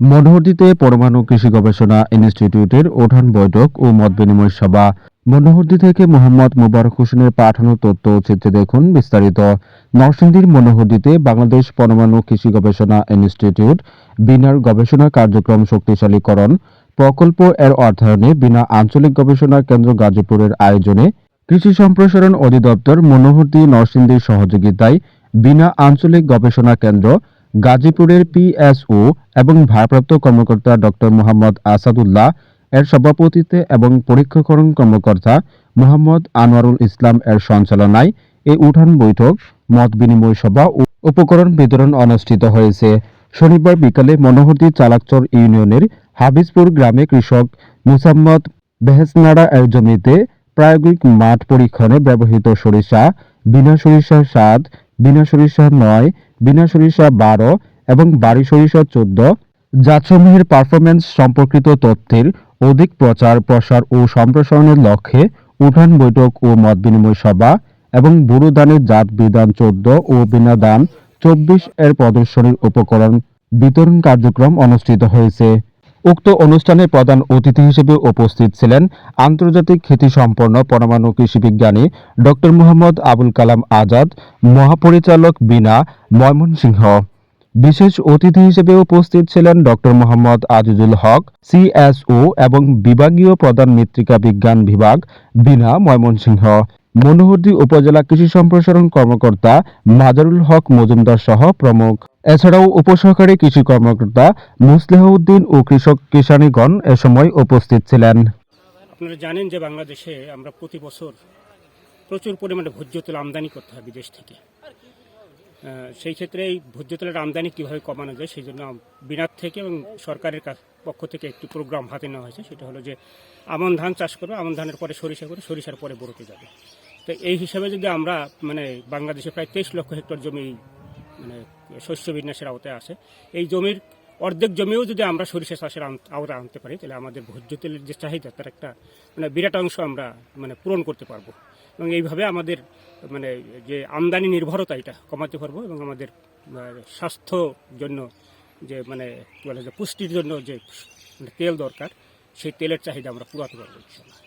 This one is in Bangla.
মনোহরদীতে পরমাণু কৃষি গবেষণা ইনস্টিটিউটের ওঠান বৈঠক ও মত বিনিময় সভা। মনোহরদী থেকে মোহাম্মদ মোবারক হোসেনের পাঠানো তথ্য চিত্রে দেখুন বিস্তারিত। নরসিংদীর মনোহরদীতে বাংলাদেশ পরমাণু কৃষি গবেষণা ইনস্টিটিউট বিনার গবেষণা কার্যক্রম শক্তিশালীকরণ প্রকল্প এর অর্থায়নে বিনা আঞ্চলিক গবেষণা কেন্দ্র গাজীপুরের আয়োজনে কৃষি সম্প্রসারণ অধিদপ্তর মনোহরদী নরসিংদীর সহযোগিতায় বিনা আঞ্চলিক গবেষণা কেন্দ্র গাজীপুরের পিএসও এবং ভারপ্রাপ্ত কর্মকর্তা ডক্টর মোহাম্মদ আসাদুল্লাহ, এর সভাপতিত্বে এবং পরীক্ষাকরণ কর্মকর্তা মোহাম্মদ আনোয়ারুল ইসলাম এর সঞ্চালনায় এই উঠান বৈঠক, মত বিনিময় সভা ও উপকরণ বিতরণ অনুষ্ঠিত হয়েছে। শনিবার বিকালে মনোহরদী চালাকচর ইউনিয়নের হাবিজপুর গ্রামে কৃষক মুসাম্মদ বেহেসনাড়া এর জমিতে প্রায়োগিক মাঠ পরীক্ষণে ব্যবহৃত সরিষা, বিনা সরিষা সাত বিনা সরিষা নয় বিনা সরিষা বারো এবং বাড়ি সরিষা চোদ্দ। জাতসমূহের পারফরমেন্স সম্পর্কিত তথ্যের অধিক প্রচার, প্রসার ও সম্প্রসারণের লক্ষ্যে উঠান বৈঠক ও মত বিনিময় সভা এবং বুড়ো ধানের জাত বিধান চোদ্দ ও বিনা দান চব্বিশ এর প্রদর্শনীর উপকরণ বিতরণ কার্যক্রম অনুষ্ঠিত হয়েছে। উক্ত অনুষ্ঠানে প্রধান অতিথি হিসেবে উপস্থিত ছিলেন আন্তর্জাতিক খ্যাতিসম্পন্ন পরমাণু কৃষি বিজ্ঞানী ডক্টর মোহাম্মদ আবুল কালাম আজাদ, মহাপরিচালক বিনা ময়মনসিংহ। বিশেষ অতিথি হিসেবে উপস্থিত ছিলেন ডক্টর মোহাম্মদ আজিজুল হক সিএসও এবং বিভাগীয় প্রধান মৃত্তিকা বিজ্ঞান বিভাগ বিনা ময়মনসিংহ। মনোহরদী উপজেলা কৃষি সম্প্রসারণ কর্মকর্তা মাজারুল হক মজুমদার সহ প্রমুখ। এছাড়াও উপসহকারী কৃষি কর্মকর্তা মুসলিহ উদ্দিন ও কৃষক কিষানীগণ এ সময় উপস্থিত ছিলেন। আপনারা জানেন যে বাংলাদেশে আমরা প্রতি বছর প্রচুর পরিমাণে ভোজ্য তেল আমদানি করতে হয় বিদেশ থেকে। সেই ক্ষেত্রে এই ভোজ্য তেলের আমদানি কীভাবে কমানো যায় সেই জন্য বিনার থেকে এবং সরকারের পক্ষ থেকে একটি প্রোগ্রাম হাতে নেওয়া হয়েছে। সেটা হলো যে আমন ধান চাষ করবে, আমন ধানের পরে সরিষা করে সরিষার পরে বড়তে যাবে। তো এই হিসাবে যদি আমরা মানে বাংলাদেশে প্রায় তেইশ লক্ষ হেক্টর জমি মানে শস্য বিন্যাসের আওতায় আসে। এই জমির অর্ধেক জমিও যদি আমরা সরিষা চাষের আওতায় আনতে পারি, তাহলে আমাদের ভোজ্য তেলের যে চাহিদা, তার একটা মানে বিরাট অংশ আমরা মানে পূরণ করতে পারব। এবং এইভাবে আমাদের মানে যে আমদানি নির্ভরতা, এটা কমাতে পারব এবং আমাদের স্বাস্থ্য জন্য যে মানে কি বলে, যে পুষ্টির জন্য যে মানে তেল দরকার, সেই তেলের চাহিদা আমরা পুরাতে পারব ইনশাল্লাহ